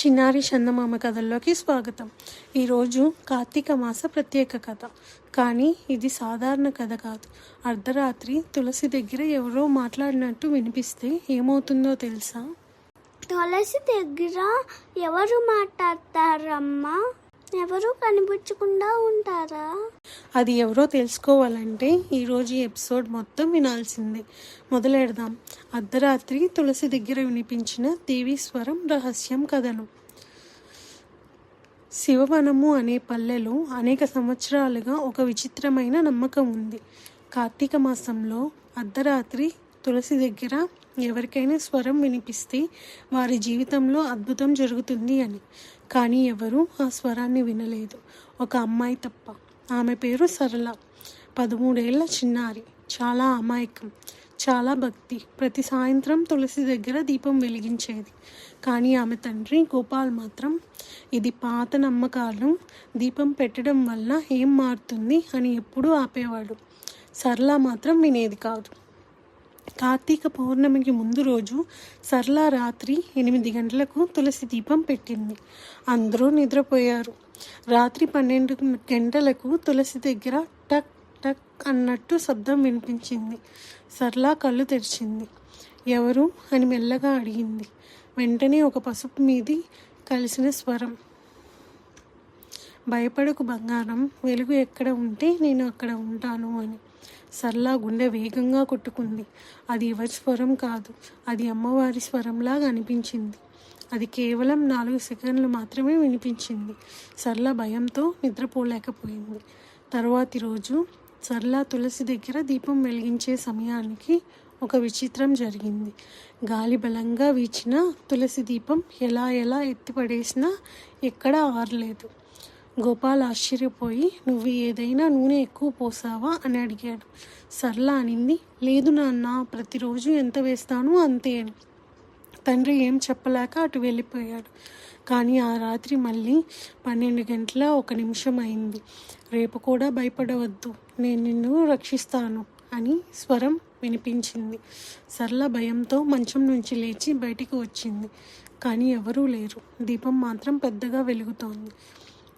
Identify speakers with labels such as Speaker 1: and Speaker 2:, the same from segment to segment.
Speaker 1: చిన్నారి చందమామ కథల్లోకి స్వాగతం. ఈరోజు కార్తీక మాస ప్రత్యేక కథ. కానీ ఇది సాధారణ కథ కాదు. అర్ధరాత్రి తులసి దగ్గర ఎవరో మాట్లాడినట్టు వినిపిస్తే ఏమవుతుందో తెలుసా?
Speaker 2: తులసి దగ్గర ఎవరు మాట్లాడతారమ్మా? ఎవరు కనిపించకుండా ఉంటారా?
Speaker 1: అది ఎవరో తెలుసుకోవాలంటే ఈరోజు ఎపిసోడ్ మొత్తం వినాల్సిందే. మొదలెడదాం. అర్ధరాత్రి తులసి దగ్గర వినిపించిన దేవీ స్వరం రహస్యం కథను. శివవనము అనే పల్లెలో అనేక సంవత్సరాలుగా ఒక విచిత్రమైన నమ్మకం ఉంది. కార్తీక మాసంలో అర్ధరాత్రి తులసి దగ్గర ఎవరికైనా స్వరం వినిపిస్తే వారి జీవితంలో అద్భుతం జరుగుతుంది అని. కానీ ఎవరూ ఆ స్వరాన్ని వినలేదు. ఒక అమ్మాయి తప్ప. ఆమె పేరు సరళ. పదమూడేళ్ళ చిన్నారి. చాలా అమాయకం. చాలా భక్తి. ప్రతి సాయంత్రం తులసి దగ్గర దీపం వెలిగించేది. కానీ ఆమె తండ్రి గోపాల్ మాత్రం ఇది పాత నమ్మకాలు. దీపం పెట్టడం వల్ల ఏం మారుతుంది అని ఎప్పుడూ ఆపేవాడు. సరళ మాత్రం వినేది కాదు. కార్తీక పౌర్ణమికి ముందు రోజు సర్లా రాత్రి ఎనిమిది గంటలకు తులసి దీపం పెట్టింది. అందరూ నిద్రపోయారు. రాత్రి పన్నెండు గంటలకు తులసి దగ్గర టక్ టక్ అన్నట్టు శబ్దం వినిపించింది. సర్లా కళ్ళు తెరిచింది. ఎవరు అని మెల్లగా అడిగింది. వెంటనే ఒక పసుపు మీది కలిసిన స్వరం. భయపడకు బంగారం వెలుగు ఎక్కడ ఉంటే నేను అక్కడ ఉంటాను అని. సర్లా గుండె వేగంగా కొట్టుకుంది. అది ఎవరి స్వరం కాదు అది అమ్మవారి స్వరంలాగా అనిపించింది. అది కేవలం నాలుగు సెకండ్లు మాత్రమే వినిపించింది. సర్ల భయంతో నిద్రపోలేకపోయింది. తరువాతి రోజు సర్ల తులసి దగ్గర దీపం వెలిగించే సమయానికి ఒక విచిత్రం జరిగింది. గాలి బలంగా వీచిన తులసి దీపం ఎలా ఎలా ఎత్తిపడేసినా ఎక్కడా ఆరలేదు. గోపాల్ ఆశ్చర్యపోయి నువ్వు ఏదైనా నూనె ఎక్కువ పోసావా? అని అడిగాడు. సర్లా అనింది. లేదు నాన్న ప్రతిరోజు ఎంత వేస్తాను అంతే అని. తండ్రి ఏం చెప్పలేక అటు వెళ్ళిపోయాడు. కానీ ఆ రాత్రి మళ్ళీ పన్నెండు గంటల ఒక నిమిషం అయింది. రేపు కూడా భయపడవద్దు నేను నిన్ను రక్షిస్తాను అని స్వరం వినిపించింది. సరళ భయంతో మంచం నుంచి లేచి బయటికి వచ్చింది. కానీ ఎవరూ లేరు. దీపం మాత్రం పెద్దగా వెలుగుతోంది.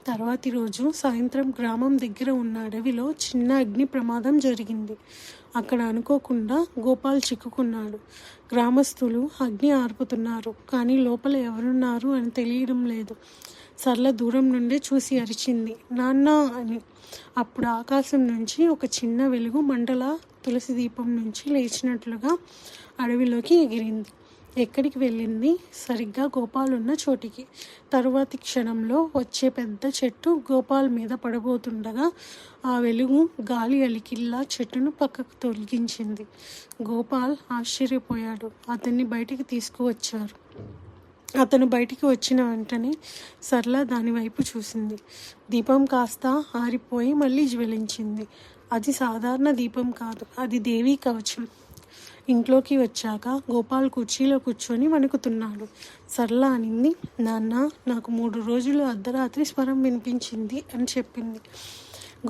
Speaker 1: తర్వాతి రోజు సాయంత్రం గ్రామం దగ్గర ఉన్న అడవిలో చిన్న అగ్ని ప్రమాదం జరిగింది. అక్కడ అనుకోకుండా గోపాల్ చిక్కుకున్నాడు. గ్రామస్తులు అగ్ని ఆర్పుతున్నారు కానీ లోపల ఎవరున్నారు అని తెలియడం లేదు. సర్ల దూరం నుండే చూసి అరిచింది. నాన్న అని. అప్పుడు ఆకాశం నుంచి ఒక చిన్న వెలుగు మండల తులసి దీపం నుంచి లేచినట్లుగా అడవిలోకి ఎగిరింది. ఎక్కడికి వెళ్ళింది? సరిగ్గా గోపాల్ ఉన్న చోటికి. తరువాతి క్షణంలో వచ్చే పెద్ద చెట్టు గోపాల్ మీద పడబోతుండగా ఆ వెలుగు గాలి అలికిల్లా చెట్టును పక్కకు తొలగించింది. గోపాల్ ఆశ్చర్యపోయాడు. అతన్ని బయటికి తీసుకువచ్చారు. అతను బయటికి వచ్చిన వెంటనే సరళ దాని వైపు చూసింది. దీపం కాస్త ఆరిపోయి మళ్ళీ జ్వలించింది. అది సాధారణ దీపం కాదు. అది దేవీ కవచం. ఇంట్లోకి వచ్చాక గోపాల్ కుర్చీలో కూర్చొని వణుకుతున్నాడు. సర్లా అనింది నాన్న నాకు మూడు రోజులు అర్ధరాత్రి స్వరం వినిపించింది అని చెప్పింది.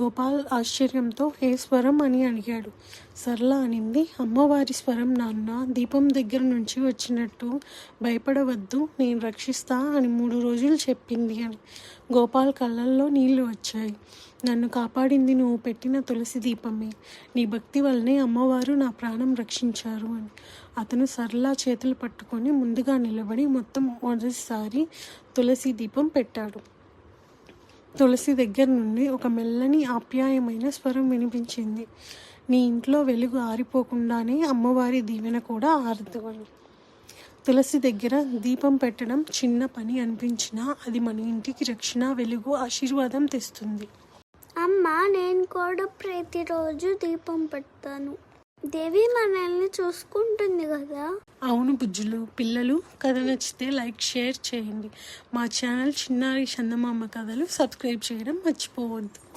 Speaker 1: గోపాల్ ఆశ్చర్యంతో ఏ స్వరం అని అడిగాడు. సరళ అనింది. అమ్మవారి స్వరం నాన్న. దీపం దగ్గర నుంచి వచ్చినట్టు భయపడవద్దు. నేను రక్షిస్తా అని మూడు రోజులు చెప్పింది అని. గోపాల్ కళ్ళల్లో నీళ్ళు వచ్చాయి. నన్ను కాపాడింది నువ్వు పెట్టిన తులసి దీపమే. నీ భక్తి వల్లనే అమ్మవారు నా ప్రాణం రక్షించారు అని. అతను సరళ చేతులు పట్టుకొని ముందుగా నిలబడి మొత్తం మొదటిసారి తులసి దీపం పెట్టాడు. తులసి దగ్గర నుండి ఒక మెల్లని ఆప్యాయమైన స్వరం వినిపించింది. నీ ఇంట్లో వెలుగు ఆరిపోకుండానే అమ్మవారి దీవెన కూడా ఆరదు అని తులసి దగ్గర దీపం పెట్టడం చిన్న పని అనిపించినా అది మన ఇంటికి రక్షణ వెలుగు ఆశీర్వాదం తెస్తుంది.
Speaker 2: అమ్మ నేను కూడా ప్రతిరోజు దీపం పెడతాను. దేవి మనల్ని చూసుకుంటుంది కదా.
Speaker 1: అవును బుజ్జులు పిల్లలు కథ నచ్చితే లైక్ షేర్ చేయండి. మా ఛానల్ చిన్నారి చందమామ కథలు సబ్స్క్రైబ్ చేయడం మర్చిపోవద్దు.